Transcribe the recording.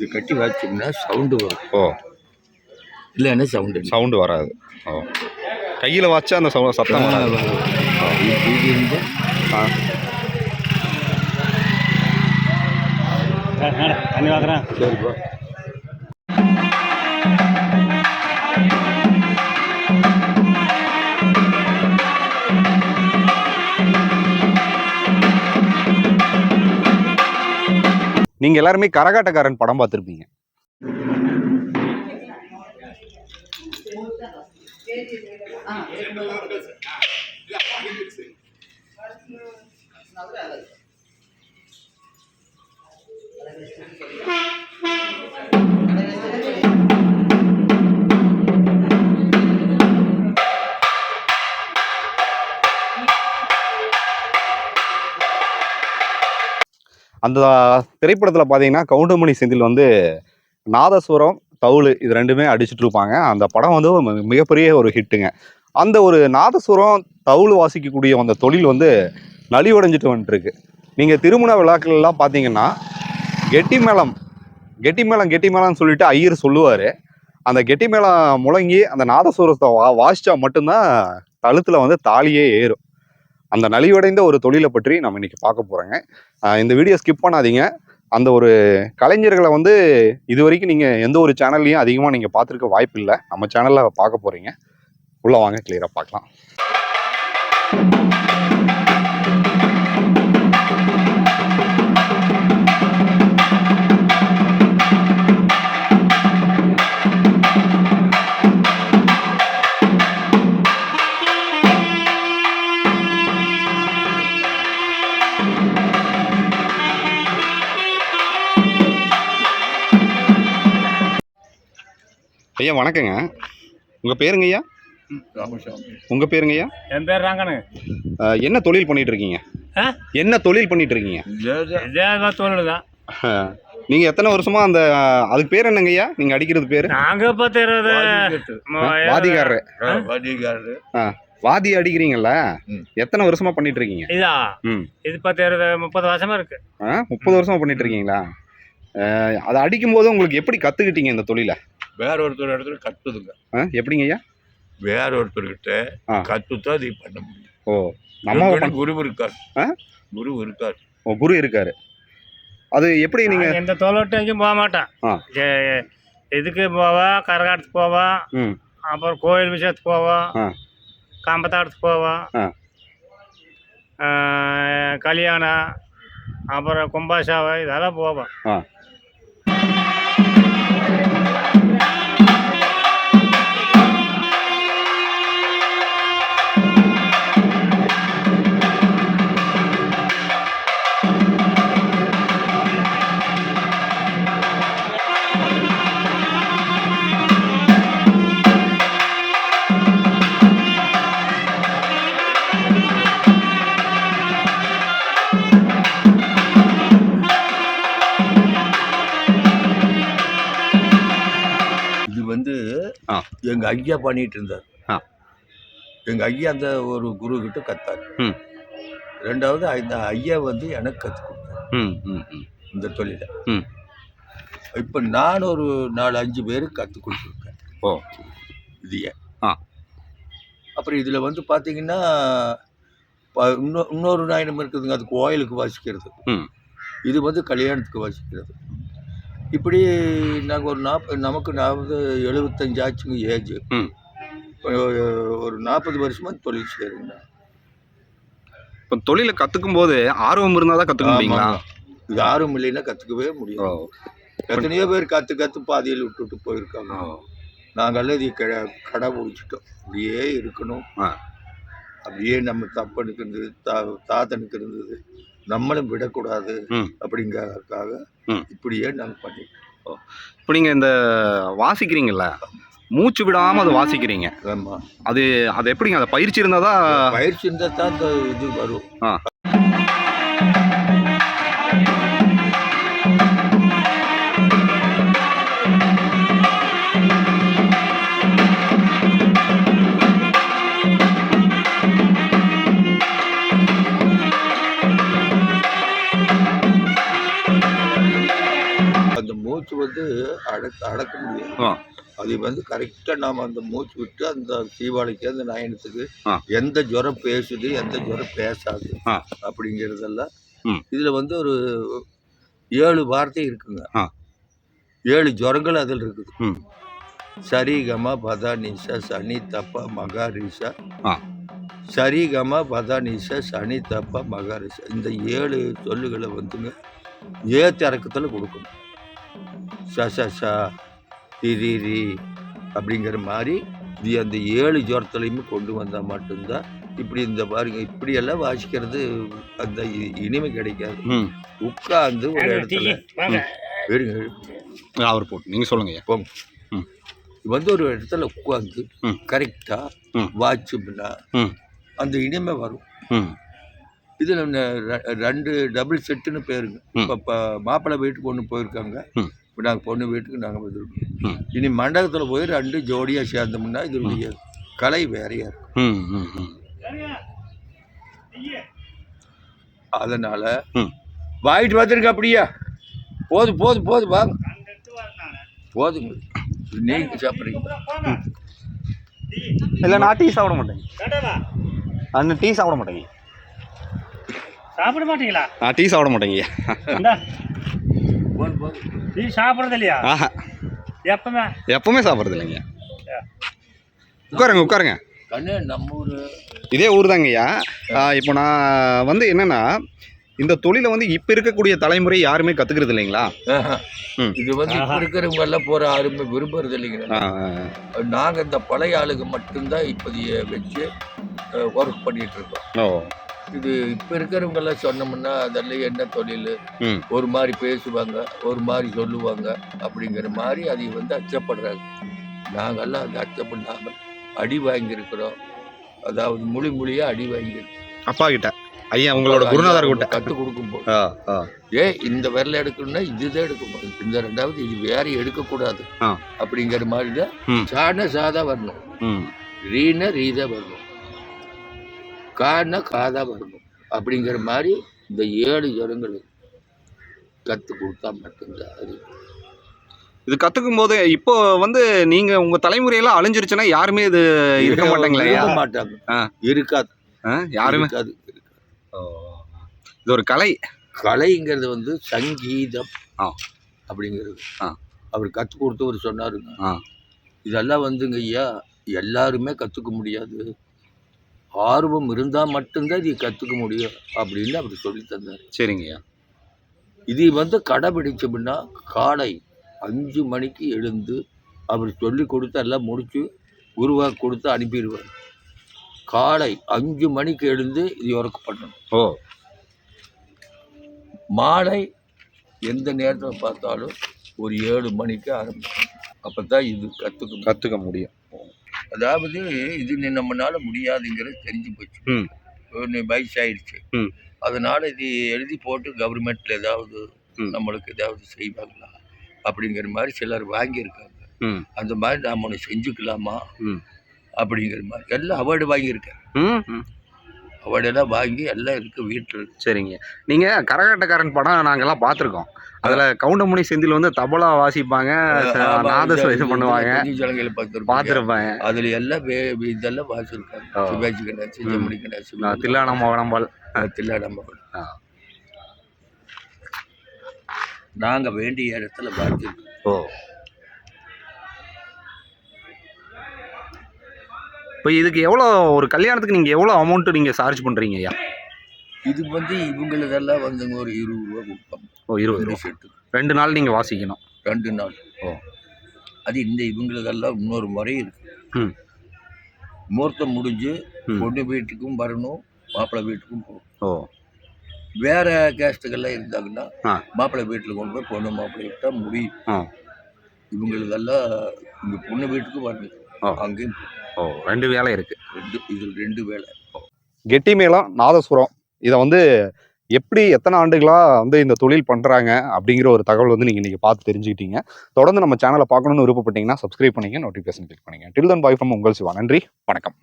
இது கட்டி வச்சோம்னா சவுண்டு வரும். ஓ. இல்லைன்னா சவுண்டு சவுண்டு வராது. ஓ. கையில் வச்சா அந்த சவு சத்தம் வராது. இது இருந்தால் ஆ. தண்ணி வாங்குறேன். சரிப்பா நீங்க எல்லாருமே கரகாட்டக்காரன் படம் பார்த்துருப்பீங்க. அந்த திரைப்படத்தில் பார்த்தீங்கன்னா கவுண்டமணி செந்தில் வந்து நாதஸ்வரம் தவுளு இது ரெண்டுமே அடிச்சுட்டு இருப்பாங்க. அந்த படம் வந்து மிகப்பெரிய ஒரு ஹிட்டுங்க. அந்த ஒரு நாதஸ்வரம் தவுளு வாசிக்கக்கூடிய அந்த தொழில் வந்து நலிவடைஞ்சிட்டு வந்துட்டுருக்கு. நீங்கள் திருமண விழாக்கள் எல்லாம் பார்த்தீங்கன்னா கெட்டி மேளம் கெட்டி மேளம் கெட்டி மேளம்னு சொல்லிட்டு ஐயர் சொல்லுவார். அந்த கெட்டி மேளம் முழங்கி அந்த நாதஸ்வரத்தை வா வாசித்தா மட்டும்தான் கழுத்தில் வந்து தாலியே ஏறும். அந்த நலிவடைந்த ஒரு தொழிலை பற்றி நம்ம இன்னைக்கு பார்க்க போகிறோங்க இந்த வீடியோ ஸ்கிப் பண்ணாதீங்க. அந்த ஒரு கலைஞர்களை வந்து இது வரைக்கும் நீங்கள் எந்த ஒரு சேனல்லையும் அதிகமாக நீங்கள் பார்த்துருக்க வாய்ப்பு இல்லை நம்ம சேனலில் பார்க்க போகிறீங்க உள்ளே வாங்க கிளியராக பார்க்கலாம். ஐயா வணக்கங்க. உங்கள் பேருங்க ஐயா? உங்கள் பேருங்க ஐயா? என் பேர் ராங்கனு. என்ன தொழில் பண்ணிட்டு இருக்கீங்க? என்ன தொழில் பண்ணிட்டு இருக்கீங்க தொழில் தான். நீங்கள் எத்தனை வருஷமா அந்த அதுக்கு பேர் என்னங்க ஐயா? நீங்கள் அடிக்கிறது பேர்? நாங்கள் பத்து இருபது வாதிக்கட்டு. வாதிகாரரு. ஆ, வடிகாரு வாதி அடிக்கிறீங்கல்ல. எத்தனை வருஷமா பண்ணிட்டு இருக்கீங்க இதா? ம். இது பத்து முப்பது வருஷமா இருக்கு. ஆ, முப்பது வருஷமா பண்ணிட்டு இருக்கீங்களா அதை அடிக்கும் போது உங்களுக்கு எப்படி கத்துக்கிட்டீங்க இந்த தொழிலை? வேற ஒருத்தர் இடத்துல கத்துதுங்க. எப்படிங்க ஐயா? வேற ஒருத்தர்கிட்ட. கத்துத்தான் இது பண்ண முடியும். ஓ நம்ம குரு இருக்கார். ஆ? குரு இருக்கார். ஓ, குரு இருக்காரு. அது எப்படி நீங்க எந்த தொழில்ட்டு எங்கேயும் போக மாட்டேன். இதுக்கு போவேன் கரகாட்டத்துக்கு போவேன் ம். அப்புறம் கோயில் விஷயத்துக்கு போவேன் ஆ. ஆ, கல்யாணம் அப்புறம் கும்பாசாவை இதெல்லாம் போவேன் ஆ. எங்க ஐயா பண்ணிட்டு இருந்தார் ஆ. எங்க ஐயா அந்த ஒரு குரு கிட்ட கத்தார். ரெண்டாவது அந்த ஐயா வந்து எனக்கு கற்றுக் கொடுத்தார் ம் ம் ம் இந்த தொழிலை. இப்போ நான் ஒரு நாலு அஞ்சு பேருக்கு கற்றுக் கொடுத்துருக்கேன் ஓ இது ஏன் ஆ. அப்புறம் இதில் வந்து பார்த்தீங்கன்னா இன்னொரு நாயனம் இருக்குதுங்க அது கோயிலுக்கு வாசிக்கிறது ம். இது வந்து கல்யாணத்துக்கு வாசிக்கிறது இப்படி நாங்கள் ஒரு நாற்பது நமக்கு நாற்பது எழுபத்தஞ்சு ஆச்சுங்க ஏஜ். ஒரு நாற்பது வருஷமாக தொழில் செய்கிறேங்க இப்போ தொழிலை கத்துக்கும் போது ஆர்வம் இருந்தால் தான் கத்துக்க முடியுங்களா இது யாரும் இல்லைன்னா கற்றுக்கவே முடியும் எத்தனையோ பேர் கற்று கற்று பாதியில் விட்டுட்டு போயிருக்காங்க. நாங்கள்லாம் இது கடை கடை பிடிச்சிட்டோம் அப்படியே இருக்கணும். அப்படியே நம்ம தப்பனுக்கு இருந்தது தா தாத்தனுக்கு இருந்தது. நம்மளும் விடக்கூடாது. அப்படிங்கறதுக்காக. இப்படியே நாங்கள் பண்ணிட்டோம் இப்போ நீங்கள் இந்த வாசிக்கிறீங்கல்ல மூச்சு விடாமல் அதை வாசிக்கிறீங்க. ஆமாம் அது அது எப்படிங்க? அதை பயிற்சி இருந்தால் தான் பயிற்சி இருந்தால் தான் இந்த இது வரும். மூச்சு வந்து அடக்க அடக்க முடியாது ஆ. அது வந்து கரெக்டாக நாம் அந்த மூச்சு விட்டு அந்த சீவாளிக்கு அந்த நயனத்துக்கு. எந்த ஜுரம் பேசுது எந்த ஜுரம் பேசாது. அப்படிங்கிறதெல்லாம். இதில் வந்து ஒரு ஏழு வார்த்தை இருக்குங்க. ஏழு ஜுரங்கள் அதில் இருக்குது ம். சரி கம பதா நிசா சனி தப்பா மகாரிசா ஆ. சரி கம பதா நிசா சனி தப்பா மகாரிசா இந்த ஏழு சொல்லுகளை வந்துங்க ஏத்த இறக்கத்தில் கொடுக்கணும் ச ச ச ரி ரி ரி அப்படிங்கிற மாதிரி இது அந்த ஏழு ஜுரத்துலையுமே கொண்டு வந்தால் மட்டும்தான் இப்படி இந்த பாருங்க இப்படியெல்லாம் வாசிக்கிறது அந்த இ- இனிமை கிடைக்காது. ம். உட்கார்ந்து ஒரு இடத்துல வாங்க. இருங்க அவர் போட்டு நீங்கள் சொல்லுங்க போங்க. வந்து ஒரு இடத்துல உட்காந்து ம். கரெக்டாக ம். அந்த இனிமை வரும். ம் இதில் ரெண்டு டபுள் செட்டுன்னு பேருங்க. இப்போ இப்போ மாப்பிள்ளை வீட்டுக்கு ஒன்று போயிருக்காங்க. இப்போ நாங்கள் பொண்ணு வீட்டுக்கு நாங்கள் வந்திருக்கோம். இனி மண்டபத்தில் போய் ரெண்டு ஜோடியாக சேர்ந்தோம்னா இதனுடைய கலை வேறையா இருக்கும். ம் ம் ம். அதனால ம். வாங்கிட்டு வந்துருங்க அப்படியா. போதும் போதும் போதும் வாங்க போதுங்க. நீங்க சாப்பிட்றீங்க. இல்லை நான் டீ சாப்பிட மாட்டேங்க. அண்ணன் டீ சாப்பிட மாட்டேங்க. சாப்பிட மாட்டீங்களா? நான் டீ சாப்பிட மாட்டேங்க இந்தா. போதும் போதும் நீ சாப்பிட்றது இல்லையா ஆஹா. எப்பவுமே? எப்பவுமே சாப்பிட்றது இல்லைங்க உட்காருங்க உட்காருங்க. கண்ணு நம்ம ஊர். இதே ஊர் தாங்கய்யா இப்போ நான் வந்து என்னன்னா இந்த தொழிலை வந்து இப்போ இருக்கக்கூடிய தலைமுறை யாருமே கற்றுக்கிறது இல்லைங்களா. இது வந்து இப்போ இருக்கிறவங்க எல்லாம் போற யாருமே விரும்புறது இல்லைங்க ஆ, ஆ, நாங்கள் இந்த பழைய ஆளுங்க மட்டும்தான் இப்போதைய வச்சு ஒர்க் பண்ணிட்டு இருக்கோம். ஓ. இது இப்போ இருக்கிறவங்க எல்லாம் சொன்னோம்னா அதெல்லாம் என்ன தொழில்? ஒரு மாதிரி பேசுவாங்க ஒரு மாதிரி சொல்லுவாங்க அப்படிங்கிற மாதிரி அதை வந்து அச்சப்படுறாங்க. நாங்கெல்லாம் அதை அச்சப்படாமல் அடி வாங்கியிருக்கிறோம். அதாவது மொழி மொழியாக அடி வாங்கியிருக்கோம். அப்பா கிட்ட. ஐயா உங்களோட குருநாதர் கிட்ட. கற்றுக் கொடுக்கும்போது ஏ இந்த விரல எடுக்கணும்னா இதுதான் எடுக்கணும். இந்த ரெண்டாவது இது வேற எடுக்கக்கூடாது. அப்படிங்கிற மாதிரி தான். சான சாதா வரணும். ரீன ரீதா வரணும். கான காதா வரணும் அப்படிங்கிற மாதிரி இந்த ஏழு ஜனங்கள் கற்றுக் கொடுத்தா மட்டும்தான் அது. இது கற்றுக்கும் போது இப்போ வந்து நீங்கள் உங்கள் தலைமுறையெல்லாம் அழிஞ்சிருச்சுன்னா யாருமே இது இருக்க மாட்டாங்களா விரும்ப மாட்டாங்க. இருக்காது. ஆ, யாருமே? இருக்காது. இது ஒரு கலை. கலைங்கிறது வந்து சங்கீதம் ஆ. அப்படிங்கிறது. ஆ. அவர் கற்றுக் கொடுத்தவர் சொன்னாருங்க. ஆ. இதெல்லாம் வந்துங்க ஐயா எல்லாருமே கற்றுக்க முடியாது. ஆர்வம் இருந்தால் மட்டும்தான் இது கற்றுக்க முடியும் அப்படின்னு அவர் சொல்லி தந்தார். சரிங்க ஐயா இது வந்து கடைபிடிச்சோம்னா காலை அஞ்சு மணிக்கு எழுந்து அவர் சொல்லி கொடுத்து எல்லாம் முடித்து உருவாக்கி கொடுத்து அனுப்பிடுவார். காலை அஞ்சு மணிக்கு எழுந்து இது ஒர்க் பண்ணணும். ஓ. மாலை எந்த நேரத்தில் பார்த்தாலும் ஒரு ஏழு மணிக்கு ஆரம்பிக்கும். அப்போ தான் இது கற்றுக்கணும் கற்றுக்க முடியும். அதாவது இது நீ நம்மனால முடியாதுங்கிறது தெரிஞ்சு போச்சு. ஒன்று வயசாயிடுச்சு. அதனால இது எழுதி போட்டு கவர்மெண்ட்ல ஏதாவது. நம்மளுக்கு ஏதாவது செய்வாங்களா? அப்படிங்கிற மாதிரி சிலர் வாங்கியிருக்காங்க. ம். அந்த மாதிரி நாம் ஒன்று செஞ்சுக்கலாமா. அப்படிங்கிற மாதிரி. எல்லாம் அவார்டு வாங்கியிருக்கேன் ம் ம். அவார்டெல்லாம் வாங்கி எல்லாம் இருக்குது வீட்டில். சரிங்க. நீங்கள் கரகாட்டக்காரன் படம் நாங்கெல்லாம் பார்த்துருக்கோம். அதில் கவுண்டமணி செந்தில் வந்து தபலா வாசிப்பாங்க நாதஸ்வரம் இது பண்ணுவாங்க. ஜனங்களை பார்த்துருப்பாங்க. பார்த்துருப்பேன். அதுல எல்லாம் இதெல்லாம் வாசிருக்காங்க. சிவாஜி கணேசன் ம். ஜெமினி கணேசன் நான் தில்லானம் மோகனம்பால் தில்லாடம்பரம் ஆ. நாங்க வேண்டிய இடத்துல பார்த்துருக்கோம். ஓ. இப்போ இதுக்கு எவ்வளோ ஒரு கல்யாணத்துக்கு நீங்கள் எவ்வளோ அமௌண்ட்டு நீங்கள் சார்ஜ் பண்ணுறீங்க ஐயா இது வந்து இவங்களதெல்லாம் வந்துங்க ஒரு இருபது ரூபா கொடுப்பாங்க ஓ இருபது ரூபா செட்டு ரெண்டு நாள் நீங்கள் வாசிக்கணும் ரெண்டு நாள் ஓ. அது இந்த இவங்களதெல்லாம் இன்னொரு முறை இருக்கு ம். முகூர்த்தம் முடிஞ்சு. பொண்ணு வீட்டுக்கும் வரணும் மாப்பிள்ளை வீட்டுக்கும் போகணும் ஓ வேற கேஸ்ட்டுகள்லாம் இருந்தாங்கன்னா. மாப்பிள்ளை வீட்டில் கொண்டு போய் பொண்ணு மாப்பிள்ளை விட்டா முடியும் ஆ. இவங்களதெல்லாம் இங்க பொண்ணு வீட்டுக்கும் வரணும். அங்கேயும் ஓ ரெண்டு வேலை இருக்குது ரெண்டு இது ரெண்டு வேலை. கெட்டி மேளம் நாதசுரம் இதை வந்து எப்படி எத்தனை ஆண்டுகளாக வந்து இந்த தொழில் பண்ணுறாங்க அப்படிங்கிற ஒரு தகவல் வந்து நீங்கள் இன்றைக்கி பார்த்து தெரிஞ்சுக்கிட்டீங்க. தொடர்ந்து நம்ம சேனலை பார்க்கணுன்னு விருப்பப்பட்டீங்கன்னா சப்ஸ்கிரைப் பண்ணிங்க நோட்டிஃபிகேஷன் கிளிக் பண்ணிங்க டில் தன் பாய் ஃப்ரம் உங்கள் சிவா. நன்றி வணக்கம்.